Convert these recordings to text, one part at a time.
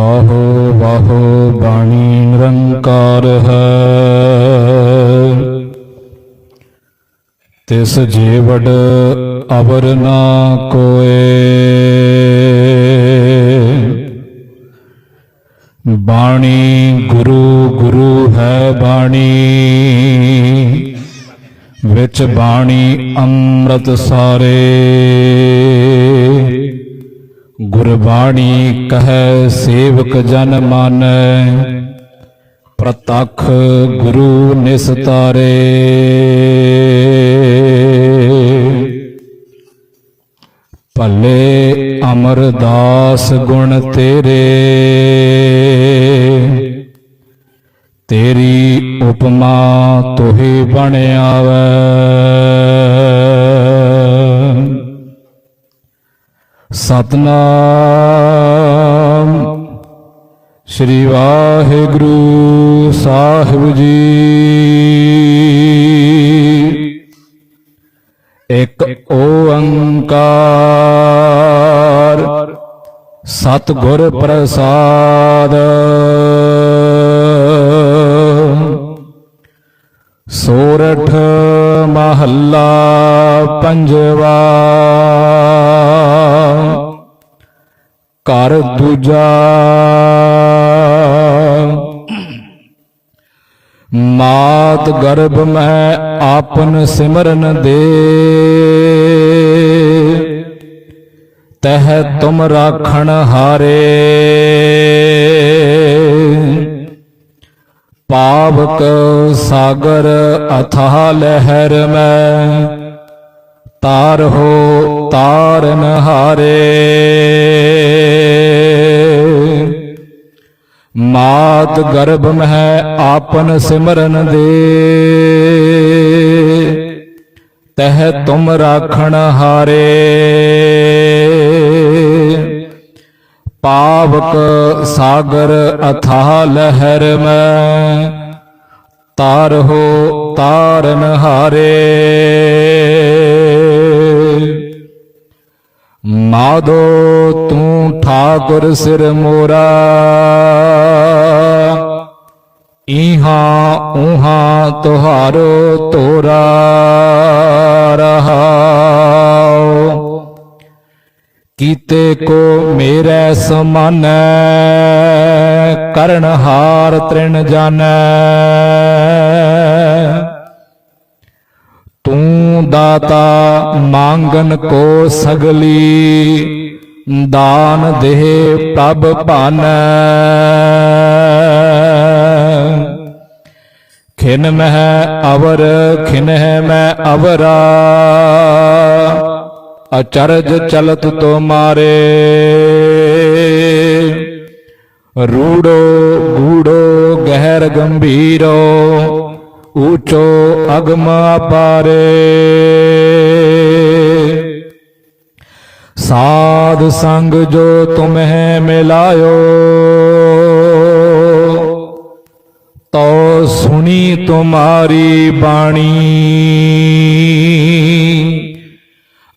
ਵਾਹੋ ਵਾਹੋ ਬਾਣੀ ਨਿਰੰਕਾਰ ਹੈ। ਤਿਸ ਜੀਵੜ ਅਵਰ ਨਾ ਕੋਏ। ਬਾਣੀ ਗੁਰੂ ਗੁਰੂ ਹੈ ਬਾਣੀ। ਵਿੱਚ ਬਾਣੀ ਅੰਮ੍ਰਿਤ ਸਾਰੇ। ਗੁਰਬਾਣੀ ਕਹੈ ਸੇਵਕ ਜਨ ਮਾਨੈ। ਪ੍ਰਤੱਖ ਗੁਰੂ ਨਿਸਤਾਰੇ। ਭਲੇ ਅਮਰਦਾਸ ਗੁਣ ਤੇਰੇ। ਤੇਰੀ ਉਪਮਾ ਤੋਹੀ ਬਣ ਆਵੈ। ਸਤਨਾਮ। ਸ੍ਰੀ ਵਾਹਿਗੁਰੂ ਸਾਹਿਬ ਜੀ। ਇੱਕ ਓੰਕਾਰ ਸਤਿਗੁਰ ਪ੍ਰਸਾਦ। ਸੋਰਠ ਮਹੱਲਾ ਪੰਜਵਾ। ਘਰ ਦੂਜਾ। ਮਾਤ ਗਰਭ ਮੈਂ ਆਪਨ ਸਿਮਰਨ ਦੇ। ਤਹ ਤੁਮ ਰਾਖਣ ਹਾਰੇ। ਪਾਵਕ ਸਾਗਰ ਅਥਾ ਲਹਿਰ ਮੈਂ। ਤਾਰ ਹੋ ਤਾਰਨ ਹਾਰੇ। ਮਾਤ ਗਰਭ ਮਹਿ ਆਪਨ ਸਿਮਰਨ ਦੇ। ਤਹ ਤੁਮ ਰਾਖਣ ਹਾਰੇ। ਪਾਵਕ ਸਾਗਰ ਅਥਾ ਲਹਿਰ ਮੈਂ ਤਾਰ ਹੋ ਤਾਰਨ ਹਾਰੇ। ਮਾਦੋ ਤੂੰ ਠਾਕੁਰ ਸਿਰ ਮੋਰਾ। ਇਹਾਂ ਉਹਾਂ ਤੁਹਾਰੋ ਤੋਰਾ ਰਹਾਉ ਕੀਤੇ ਕੋ ਮੇਰੇ ਸਮਾਨ, ਕਰਨ ਹਾਰ ਤ੍ਰਿਣ ਜਾਣੈ ਤੂੰ ਦਾਤਾ ਮੰਗਨ ਕੋ ਸਗਲੀ, ਦਾਨ ਦੇਹ ਪ੍ਰਭ ਭਾਨੈ। ਖਿਨ ਮਹਿ ਅਵਰ ਖਿਨਹਿ ਮੈਂ ਅਵਰਾ। ਅਚਰਜ ਚਲਤ ਤੋ ਮਾਰੇ। ਰੂੜੋ ਗੂੜੋ ਗਹਿਰ ਗੰਭੀਰੋ, ਊਚੋ ਅਗਮ ਅਪਾਰੇ। ਸਾਧ ਸੰਗ ਜੋ ਤੁਮਹਿ ਮਿਲਾਇਓ। ਸੁਣੀ ਤੁਮਾਰੀ ਬਾਣੀ।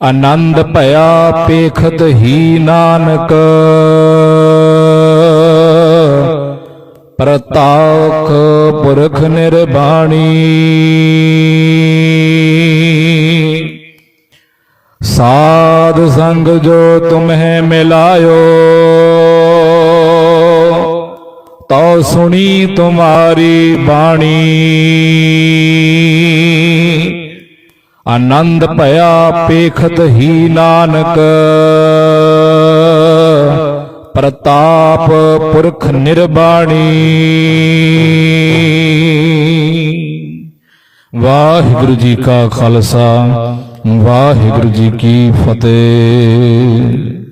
ਆਨੰਦ ਭਇਆ ਪੇਖਤ ਹੀ ਨਾਨਕ। ਪ੍ਰਤਾਖ ਪੁਰਖ ਨਿਰਬਾਣੀ। ਸਾਧ ਸੰਗ ਜੋ ਤੁਮਹਿ ਮਿਲਾਇਓ। ਤਉ ਸੁਣੀ ਤੁਮਾਰੀ ਬਾਣੀ। ਆਨੰਦ ਭਇਆ ਪੇਖਤ ਹੀ ਨਾਨਕ। ਪ੍ਰਤਾਪ ਪੁਰਖ ਨਿਰਬਾਣੀ। ਵਾਹਿਗੁਰੂ ਜੀ ਕਾ ਖਾਲਸਾ, ਵਾਹਿਗੁਰੂ ਜੀ ਕੀ ਫਤਿਹ।